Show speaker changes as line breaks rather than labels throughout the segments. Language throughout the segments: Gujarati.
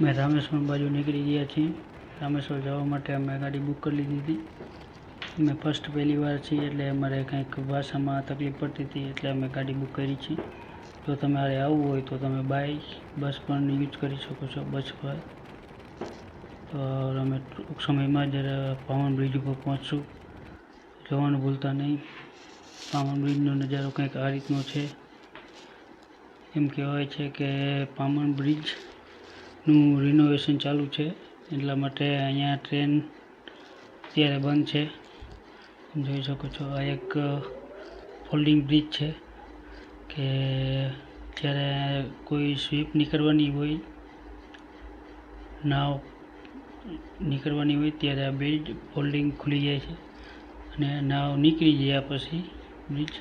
અમે રામેશ્વર બાજુ નીકળી ગયા છીએ. રામેશ્વર જવા માટે અમે ગાડી બુક કરી લીધી હતી. અમે ફર્સ્ટ પહેલી વાર છીએ એટલે અમારે કંઈક ભાષામાં તકલીફ પડતી હતી એટલે અમે ગાડી બુક કરી છે. જો તમારે આવવું હોય તો તમે બાઇક બસ પણ યુઝ કરી શકો છો બસ પર. તો અમે ટૂંક સમયમાં જ પાવન બ્રિજ ઉપર પહોંચશું. જોવાનું ભૂલતા નહીં. પાવન બ્રિજનો નજારો કંઈક આ રીતનો છે. એમ કહેવાય છે કે પામણ બ્રિજનું રિનોવેશન ચાલુ છે. એટલા માટે અહીંયા ટ્રેન અત્યારે બંધ છે. જોઈ શકો છો, આ એક ફોલ્ડિંગ બ્રિજ છે કે જ્યારે કોઈ સ્વીપ નીકળવાની હોય, નાવ નીકળવાની હોય ત્યારે આ બ્રિજ ફોલ્ડિંગ ખુલી જાય છે અને નાવ નીકળી ગયા પછી બ્રિજ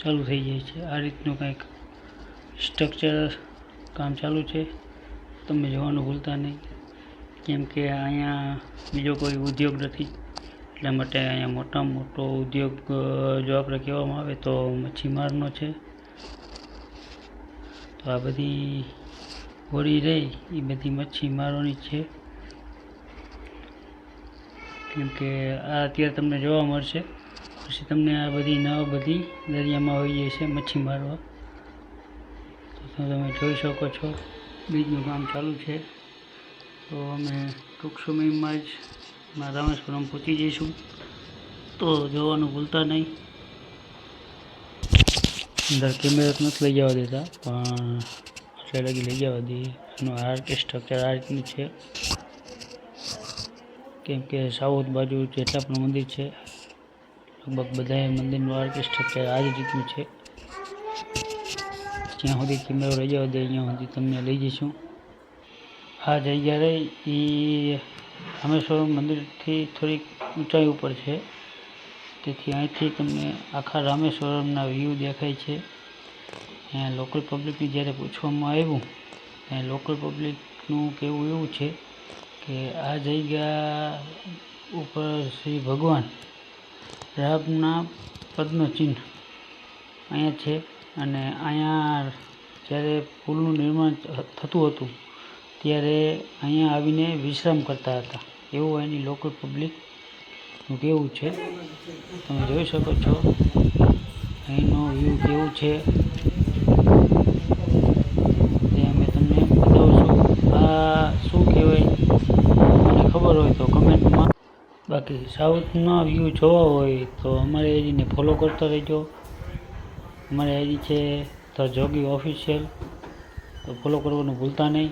ચાલુ થઈ જાય છે. આ રીતનું કંઈક સ્ટ્રક્ચર કામ ચાલુ છે. તમે જોવાનું ભૂલતા નહીં. કેમ કે અહીંયા બીજો કોઈ ઉદ્યોગ નથી. એટલા માટે અહીંયા મોટામાં મોટો ઉદ્યોગ જો આપણે કહેવામાં આવે તો મચ્છીમારનો છે. તો આ બધી હોડી રહી, એ બધી મચ્છીમારોની છે. કેમ કે આ અત્યારે તમને જોવા મળશે. પછી તમને આ બધી નાવ બધી દરિયામાં હોઈએ છે મચ્છી મારવા તમે જોઈ શકો છો? બીજનું કામ ચાલુ છે. તો અમે ટૂંક સમયમાં જ રામેશ્વરમ પહોંચી જઈશું. તો જોવાનું ભૂલતા નહીં. અંદર કેમેરા નથી લઈ જવા દેતા, પણ લગી લઈ જવા દઈએ. એનું આર્ટ સ્ટ્રક્ચર આ રીતનું છે. કેમ કે સાઉથ બાજુ જેટલા પણ મંદિર છે, લગભગ બધા મંદિરનું આર્ટ સ્ટ્રક્ચર આ જ રીતનું છે. જ્યાં સુધી કેમેરો લઈ જવા અહીંયા સુધી તમને લઈ જઈશું. આ જગ્યા રહી એ રામેશ્વર મંદિરથી થોડીક ઊંચાઈ ઉપર છે. તેથી અહીંથી તમને આખા રામેશ્વરમના વ્યૂ દેખાય છે. અહીંયા લોકલ પબ્લિકને જ્યારે પૂછવામાં આવ્યું, ત્યાં લોકલ પબ્લિકનું કહેવું એવું છે કે આ જગ્યા ઉપર શ્રી ભગવાન રામના પદ્મચિહ્ન અહીંયા છે. અને અહીંયા જ્યારે પુલનું નિર્માણ થતું હતું, ત્યારે અહીંયા આવીને વિશ્રામ કરતા હતા. એવું અહીંની લોકલ પબ્લિકનું કહેવું છે. તમે જોઈ શકો છો. અહીંનો વ્યૂ કેવું છે. તે અમે તમને બતાવશું. આ શું કહેવાય? મને ખબર હોય તો કમેન્ટમાં બાકી સાઉથના વ્યૂ જોવા હોય તો અમારી એરીને ફોલો કરતા રહેજો. અમારી આઈડી છે ધ જોગી ઓફિશિયલ તો ફોલો કરવાનું ભૂલતા નહીં.